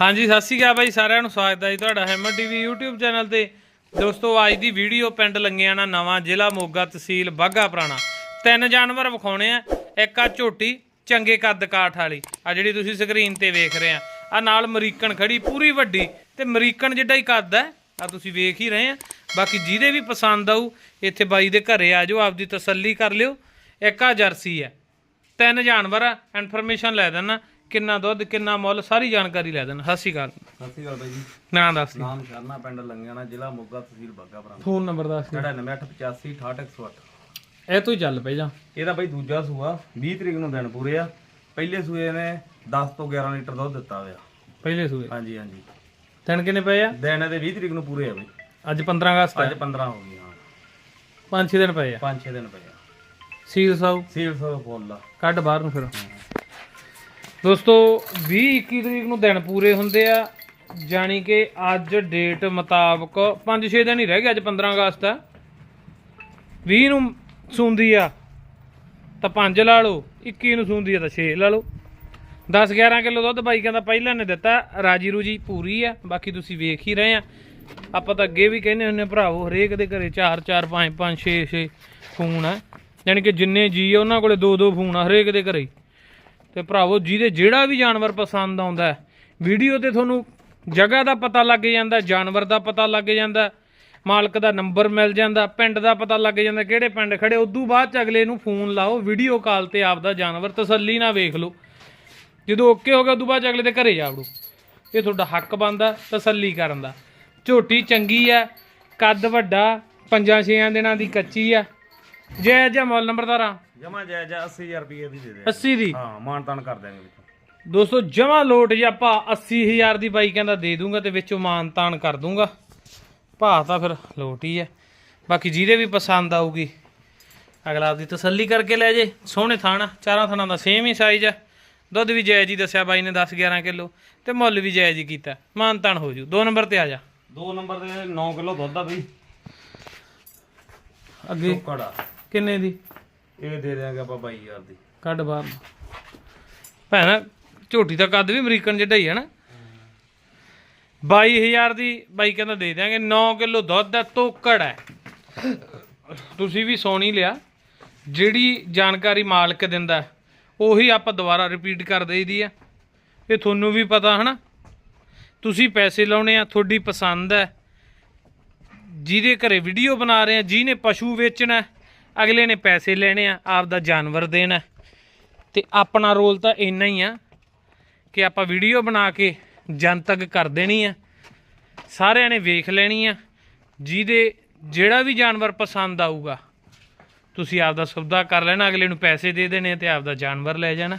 ਹਾਂਜੀ, ਸਤਿ ਸ਼੍ਰੀ ਅਕਾਲ ਬਾਈ, ਸਾਰਿਆਂ ਨੂੰ ਸਵਾਗਤ ਹੈ ਜੀ ਤੁਹਾਡਾ ਹੈਮਰ ਟੀਵੀ YouTube ਚੈਨਲ ਤੇ। ਦੋਸਤੋ, ਅੱਜ ਦੀ ਵੀਡੀਓ ਪਿੰਡ ਲੰਗਿਆਣਾ ਨਵਾਂ, ਜ਼ਿਲ੍ਹਾ ਮੋਗਾ ਤਹਿਸੀਲ ਬਾਘਾ ਪੁਰਾਣਾ। ਤਿੰਨ ਜਾਨਵਰ ਵਿਖਾਉਣੇ ਆ, ਇੱਕ ਆ ਝੋਟੀ, ਚੰਗੇ ਕੱਦ ਕਾਠ ਵਾਲੀ। ਆ ਜਿਹੜੀ ਤੁਸੀਂ ਸਕਰੀਨ ਤੇ ਵੇਖ ਰਹੇ ਆ ਆ ਨਾਲ ਅਮਰੀਕਨ ਖੜੀ, ਪੂਰੀ ਵੱਡੀ। ਤੇ ਅਮਰੀਕਨ ਜਿੱਡਾ ਹੀ ਕੱਦ ਹੈ, ਆ ਤੁਸੀਂ ਵੇਖ ਹੀ ਰਹੇ ਆ। ਬਾਕੀ ਜਿਹਦੇ ਵੀ ਪਸੰਦ ਆਊ, ਇੱਥੇ ਬਾਈ ਦੇ ਘਰੇ ਆ ਜਾਓ, ਆਪਦੀ ਤਸੱਲੀ ਕਰ ਲਿਓ। ਇੱਕ ਆ ਜਰਸੀ ਹੈ। ਤਿੰਨ ਜਾਨਵਰ ਆ ਇਨਫੋਰਮੇਸ਼ਨ ਲੈ ਦੇਣਾ ਕਿੰਨਾ ਦੁੱਧ ਕਿੰਨਾ ਮੁੱਲ ਸਾਰੀ ਜਾਣਕਾਰੀ ਲੈ ਦੇਣਾ। ਸਤਿ ਸ਼੍ਰੀ ਅਕਾਲ। ਸਤਿ ਸ਼੍ਰੀ ਅਕਾਲ ਬਾਈ ਜੀ। ਨਾਂ ਦੱਸ ਦਿਓ। ਨਾਮ ਸ਼ਰਨਾ ਪਿੰਡ ਲੰਗਿਆਣਾ ਜ਼ਿਲ੍ਹਾ ਮੋਗਾ ਤਹਿਸੀਲ ਬਾਗਾ ਪੁਰਾਣਾ ਫੋਨ ਨੰਬਰ ਦੱਸ ਦਿਓ। 9885 68108 ਇਹ ਤੋਂ ਹੀ ਚੱਲ ਪਈ ਜਾ। ਇਹਦਾ ਬਾਈ ਦੂਜਾ ਸੂਆ 20 ਤਰੀਕ ਨੂੰ ਦਿਨ ਪੂਰੇ ਆ। ਪਹਿਲੇ ਸੂਏ ਨੇ 10 ਤੋਂ 11 ਲੀਟਰ ਦੁੱਧ ਦਿੱਤਾ ਹੋਇਆ। ਪਹਿਲੇ ਸੂਏ? ਹਾਂਜੀ ਹਾਂਜੀ। ਦਿਨ ਕਿੰਨੇ ਪਏ ਆ? ਦਿਨ ਇਹਦੇ 20 ਤਰੀਕ ਨੂੰ ਪੂਰੇ ਆ ਬਾਈ। ਅੱਜ 15 ਅਗਸਤ ਅੱਜ ਹੈ 15 ਹੋ ਗਈ ਹਾਂ 5-6 ਦਿਨ ਪਏ ਆ। 5-6 ਦਿਨ ਪਏ ਆ। ਸੀਲ ਸਾਊ। ਸੀਲ ਸੋ ਫੁੱਲ ਆ। ਕੱਢ ਬਾਹਰ ਨੂੰ ਫਿਰ। ਦੋਸਤੋ 20-21 ਤਰੀਕ ਨੂੰ ਦਿਨ ਪੂਰੇ ਹੁੰਦੇ ਆ, ਜਾਣੀ ਕਿ ਅੱਜ ਡੇਟ ਮੁਤਾਬਕ 5-6 ਦਿਨ ਹੀ ਰਹਿ ਗਏ ਅੱਜ 15 ਅਗਸਤ ਆ। 20 ਨੂੰ ਸੂੰਦੀ ਆ, ਤਾਂ 5 ਲਾ ਲਓ 21 ਨੂੰ ਸੂੰਦੀ ਆ ਤਾਂ 6 ਲਾ ਲਓ। 10 11 ਕਿਲੋ ਦੁੱਧ ਬਾਈ ਕਹਿੰਦਾ ਪਹਿਲਾਂ ਨੇ ਦਿੱਤਾ, ਰਾਜੀ ਰੂਜੀ ਪੂਰੀ ਆ, ਬਾਕੀ ਤੁਸੀਂ ਵੇਖ ਹੀ ਰਹੇ ਆ। ਆਪਾਂ ਤਾਂ ਅੱਗੇ ਵੀ ਕਹਿੰਦੇ ਹੁੰਨੇ ਭਰਾਵੋ, ਹਰੇਕ ਦੇ ਘਰੇ 4 4 5 5 6 6 ਫੋਨ ਆ। ਯਾਨੀ ਕਿ ਜਿੰਨੇ ਜੀ ਆ, ਉਹਨਾਂ ਕੋਲੇ ਦੋ ਦੋ ਫੋਨ ਆ, ਹਰੇਕ ਦੇ ਘਰੇ। ਤੇ ਭਰਾਵੋ, ਜਿਹਦੇ ਜਿਹੜਾ ਵੀ ਜਾਨਵਰ ਪਸੰਦ ਆਉਂਦਾ ਵੀਡੀਓ ਤੇ ਤੁਹਾਨੂੰ ਜਗ੍ਹਾ ਦਾ ਪਤਾ ਲੱਗ ਜਾਂਦਾ, ਜਾਨਵਰ ਦਾ ਪਤਾ ਲੱਗ ਜਾਂਦਾ, ਮਾਲਕ ਦਾ ਨੰਬਰ ਮਿਲ ਜਾਂਦਾ, ਪਿੰਡ ਦਾ ਪਤਾ ਲੱਗ ਜਾਂਦਾ, ਕਿਹੜੇ ਪਿੰਡ ਖੜੇ, ਉਦੋਂ ਬਾਅਦ ਚ ਅਗਲੇ ਨੂੰ ਫੋਨ ਲਾਓ, ਵੀਡੀਓ ਕਾਲ ਤੇ ਆਪਦਾ ਜਾਨਵਰ ਤਸੱਲੀ ਨਾਲ ਵੇਖ ਲਓ। ਜਦੋਂ ਓਕੇ ਹੋ ਗਿਆ, ਉਦੋਂ ਬਾਅਦ 'ਚ ਅਗਲੇ ਦੇ ਘਰੇ ਜਾ ਵੜੋ। ਇਹ ਤੁਹਾਡਾ ਹੱਕ ਬਣਦਾ, ਤਸੱਲੀ ਕਰਨ ਦਾ। ਝੋਟੀ ਚੰਗੀ ਆ ਕੱਦ ਵੱਡਾ, ਪੰਜਾਂ ਛੇਆਂ ਦਿਨਾਂ ਦੀ ਕੱਚੀ ਆ ਜੈ ਜੈ ਮੁੱਲ ਨੰਬਰਦਾਰਾ। ਜਮਾ ਜਾਇਜ਼ ਆ 80000 ਰੁਪਏ ਦੀ ਦੇ ਦੇ 80 ਦੀ? ਹਾਂ ਮਾਨ ਤਾਨ ਕਰ ਦਿਆਂਗੇ ਵਿੱਚ। ਦੋਸਤੋ ਜਮਾ ਲੋਟ ਜੇ ਆਪਾਂ 80000 ਦੀ ਬਾਈ ਕਹਿੰਦਾ ਦੇ ਦੂੰਗਾ ਤੇ ਵਿੱਚੋਂ ਮਾਨ ਤਾਨ ਕਰ ਦੂੰਗਾ। ਭਾਅ ਤਾਂ ਫਿਰ ਲੋਟ ਹੀ ਹੈ। ਬਾਕੀ ਜਿਹਦੇ ਵੀ ਪਸੰਦ ਆਊਗੀ ਅਗਲਾ ਆਪਦੀ ਤਸੱਲੀ ਕਰਕੇ ਲੈ ਜੇ। ਸੋਹਣੇ ਥਾਣਾ ਚਾਰਾਂ ਥਾਣਾ ਦਾ ਸੇਮ ਹੀ ਸਾਈਜ਼ ਹੈ। ਦੁੱਧ ਵੀ ਜਾਇਜ਼ ਹੀ ਦੱਸਿਆ ਬਾਈ ਨੇ 10 11 ਕਿਲੋ ਤੇ ਮੁੱਲ ਵੀ ਜਾਇਜ਼ ਹੀ ਕੀਤਾ। ਮਾਨ ਤਾਨ ਹੋ ਜੂ। ਦੋ ਨੰਬਰ ਤੇ ਆ ਜਾ। ਦੋ ਨੰਬਰ ਦੇ 9 ਕਿਲੋ ਦੁੱਧ ਆ ਬਈ। ਅੱਗੇ ਕੜਾ ਕਿੰਨੇ ਦੀ? ਇਹ ਦੇ ਦਿਆਂਗੇ ਆਪਾਂ 22000 ਦੀ। ਕੱਢ ਬਾਹਰ। ਨੂੰ। ਭੈਣਾ, ਝੋਟੀ ਦਾ ਕੱਦ ਵੀ ਅਮਰੀਕਨ ਜਿੱਡਾ ਹੀ ਹੈ ਨਾ। 22000 ਦੀ ਬਾਈ ਕਹਿੰਦਾ ਦੇ ਦਿਆਂਗੇ 9 ਕਿਲੋ ਦੁੱਧ ਦਾ ਤੋਕੜ ਹੈ। ਤੁਸੀਂ ਵੀ ਸੋਣੀ ਲਿਆ। ਜਿਹੜੀ ਜਾਣਕਾਰੀ ਮਾਲਕ ਦਿੰਦਾ ਉਹੀ ਆਪਾਂ ਦੁਬਾਰਾ ਰਿਪੀਟ ਕਰ ਦੇਈਦੀ ਆ ਇਹ ਤੁਹਾਨੂੰ ਵੀ ਪਤਾ ਹਨਾ। ਤੁਸੀਂ ਪੈਸੇ ਲਾਉਣੇ ਆ, ਤੁਹਾਡੀ ਪਸੰਦ ਹੈ। ਜਿਹਦੇ ਘਰੇ ਵੀਡੀਓ ਬਣਾ ਰਹੇ ਆ, ਜਿਹਨੇ ਪਸ਼ੂ ਵੇਚਣਾ ਅਗਲੇ ਨੇ ਪੈਸੇ ਲੈਣੇ ਆ ਆਪਦਾ ਜਾਨਵਰ ਦੇਣਾ। ਹੈ। ਤੇ ਆਪਣਾ ਰੋਲ ਤਾਂ ਇੰਨਾ ਹੀ ਆ ਕਿ ਆਪਾਂ ਵੀਡੀਓ ਬਣਾ ਕੇ ਜਨਤਕ ਕਰ ਦੇਣੀ ਆ। ਸਾਰਿਆਂ ਨੇ ਵੇਖ ਲੈਣੀ ਆ, ਜਿਹਦੇ ਜਿਹੜਾ ਵੀ ਜਾਨਵਰ ਪਸੰਦ ਆਊਗਾ, ਤੁਸੀਂ ਆਪਦਾ ਸੌਦਾ ਕਰ ਲੈਣਾ, ਅਗਲੇ ਨੂੰ ਪੈਸੇ ਦੇ ਦੇਣੇ ਤੇ ਆਪਦਾ ਜਾਨਵਰ ਲੈ ਜਾਣਾ।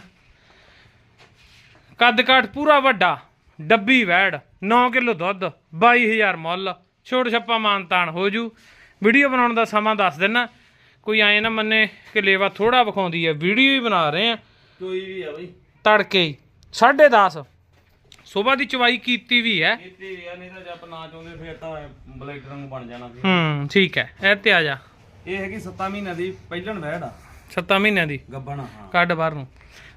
ਕੱਦ ਕਾਠ ਪੂਰਾ ਵੱਡਾ, ਡੱਬੀ ਵੈੜ 9 ਕਿਲੋ ਦੁੱਧ 22000 ਮੁੱਲ ਛੋਟ ਛੱਪਾ ਮਾਨਤਾਨ ਹੋ ਜੂ। ਵੀਡੀਓ ਬਣਾਉਣ ਦਾ ਸਮਾਂ ਦੱਸ ਦੇਣਾ ਕੋਈ ਐ ਨਾ ਮੰਨੇ ਕਿ ਲੇਵਾ ਥੋੜਾ ਵਿਖਾਉਂਦੀ ਹੈ ਵੀਡੀਓ ਹੀ ਬਣਾ ਰਹੇ ਆ। ਕੋਈ ਵੀ ਆ ਬਈ। ਤੜਕੇ ਹੀ 10:30 ਸਵੇਰ ਦੀ ਚਵਾਈ ਕੀਤੀ ਵੀ ਹੈ। ਇੱਥੇ ਵੀ ਆ ਨਹੀਂ ਤਾਂ ਜੇ ਆਪਾਂ ਨਾ ਚਾਹੁੰਦੇ ਫਿਰ ਤਾਂ ਬਲੇਡ ਰੰਗ ਬਣ ਜਾਣਾ ਸੀ। ਹੂੰ ਠੀਕ ਹੈ ਇਹ ਤੇ ਆ ਜਾ। ਇਹ ਹੈਗੀ 7 ਮਹੀਨਿਆਂ ਦੀ ਪਹਿਲਣ ਵਹਿੜ ਆ। 7 ਮਹੀਨਿਆਂ ਦੀ। ਗੱਬਣ ਹਾਂ। ਕੱਢ ਬਾਹਰ ਨੂੰ।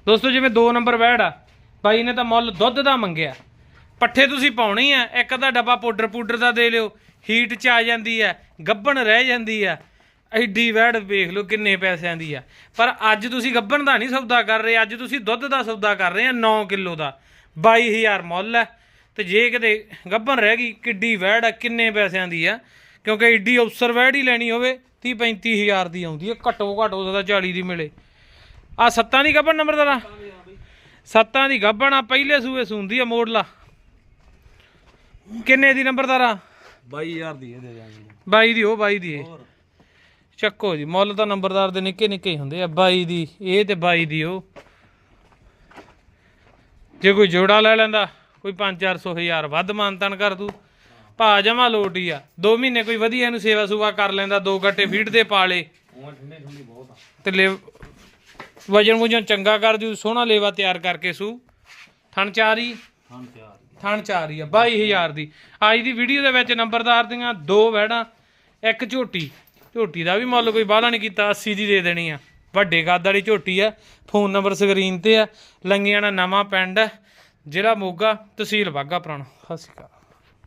ਦੋਸਤੋ ਜਿਵੇਂ 2 ਨੰਬਰ ਵੈੜ ਆ ਬਾਈ ਨੇ ਤਾਂ ਮੁੱਲ ਦੁੱਧ ਦਾ ਮੰਗਿਆ। ਪੱਠੇ ਤੁਸੀਂ ਪਾਉਣੇ ਹੀ ਆ ਇੱਕ ਅੱਧਾ ਡੱਬਾ ਪਾਊਡਰ ਪੂਡਰ ਦਾ ਦੇ ਲਿਓ। ਹੀਟ ਚ ਆ ਜਾਂਦੀ ਹੈ ਗੱਬਣ ਰਹਿ ਜਾਂਦੀ ਆ ਐਡੀ ਵੈੜ ਵੇਖ ਲਓ ਕਿੰਨੇ ਪੈਸਿਆਂ ਦੀ ਆ। ਪਰ ਅੱਜ ਤੁਸੀਂ ਗੱਬਣ ਦਾ ਨਹੀਂ ਸੌਦਾ ਕਰ ਰਹੇ ਅੱਜ ਤੁਸੀਂ ਦੁੱਧ ਦਾ ਸੌਦਾ ਕਰ ਰਹੇ ਆ 9 ਕਿਲੋ ਦਾ। 22000 ਮੁੱਲ ਹੈ ਤੇ ਜੇ ਕਿਤੇ ਗੱਬਣ ਰਹਿ ਗਈ ਕਿੱਡੀ ਵੈੜ ਆ ਕਿੰਨੇ ਪੈਸਿਆਂ ਦੀ ਆ। ਕਿਉਂਕਿ ਐਡੀ ਅਫਸਰ ਵੈੜ ਹੀ ਲੈਣੀ ਹੋਵੇ 30 35000 ਦੀ ਆਉਂਦੀ ਹੈ ਘੱਟੋ ਘੱਟ ਉਹਦਾ 40 ਦੀ ਮਿਲੇ। ਆ ਸੱਤਾਂ ਦੀ ਗੱਬਣ ਨੰਬਰ ਦਾ ਸੱਤਾਂ ਦੀ ਗੱਬਣ ਆ ਪਹਿਲੇ ਸੂਏ ਸੁੰਦੀ ਆ ਮੋੜ ਲਾ ਕਿੰਨੇ ਦੀ ਨੰਬਰਦਾਰਾ 22000 ਦੀ ਇਹ ਦੇ ਦਿਆਂਗੇ। 22 ਦੀ ਉਹ 22 ਦੀ ਹੋਰ। ਚੱਕੋ ਜੀ ਮੁੱਲ ਤਾਂ ਨੰਬਰਦਾਰ ਦੇ ਨਿੱਕੇ ਨਿੱਕੇ ਹੀ ਹੁੰਦੇ ਆ 22 ਦੀ ਇਹ ਤੇ 22 ਦੀ ਉਹ। ਜੇ ਕੋਈ ਜੋੜਾ ਲੈ ਲੈਂਦਾ ਕੋਈ 5-400 ਹਜ਼ਾਰ ਵੱਧ ਮਾਨਤਨ ਕਰ ਦੂ। ਭਾ ਜਮਾ ਲੋਟ ਹੀ ਆ। 2 ਮਹੀਨੇ ਕੋਈ ਵਧੀਆ ਇਹਨੂੰ ਸੇਵਾ ਸੁਵਾ ਕਰ ਲੈਂਦਾ ਦੋ ਗੱਟੇ ਫੀਡ ਦੇ ਪਾਲੇ। ਤੇ ਲੈ ਵਜਨ ਵੁਜਨ ਚੰਗਾ ਕਰ ਜੂ ਸੋਹਣਾ ਲੇਵਾ ਤਿਆਰ ਕਰਕੇ ਸੂ। ਥਣ ਚਾਰੀ ਹਾਂ। ਤਿਆਰ ਥਣ ਚਾਰੀ ਆ 22000 ਦੀ। ਅੱਜ ਦੀ ਵੀਡੀਓ ਦੇ ਵਿੱਚ ਨੰਬਰਦਾਰ ਦੀਆਂ ਦੋ ਵੈੜਾਂ ਇੱਕ ਝੋਟੀ। ਝੋਟੀ ਦਾ ਵੀ ਮੁੱਲ ਕੋਈ ਬਾਹਲਾ ਨਹੀਂ ਕੀਤਾ 80 ਦੀ ਦੇ ਦੇਣੀ ਆ। ਵੱਡੇ ਕੱਦ ਵਾਲੀ ਝੋਟੀ ਆ ਫੋਨ ਨੰਬਰ ਸਕਰੀਨ ਤੇ ਆ ਲੰਗਿਆਣਾ ਨਵਾਂ ਪਿੰਡ ਹੈ ਜ਼ਿਲ੍ਹਾ ਮੋਗਾ, ਤਹਿਸੀਲ ਬਾਗਾ ਪੁਰਾਣਾ। ਸਤਿ ਸ਼੍ਰੀ ਅਕਾਲ।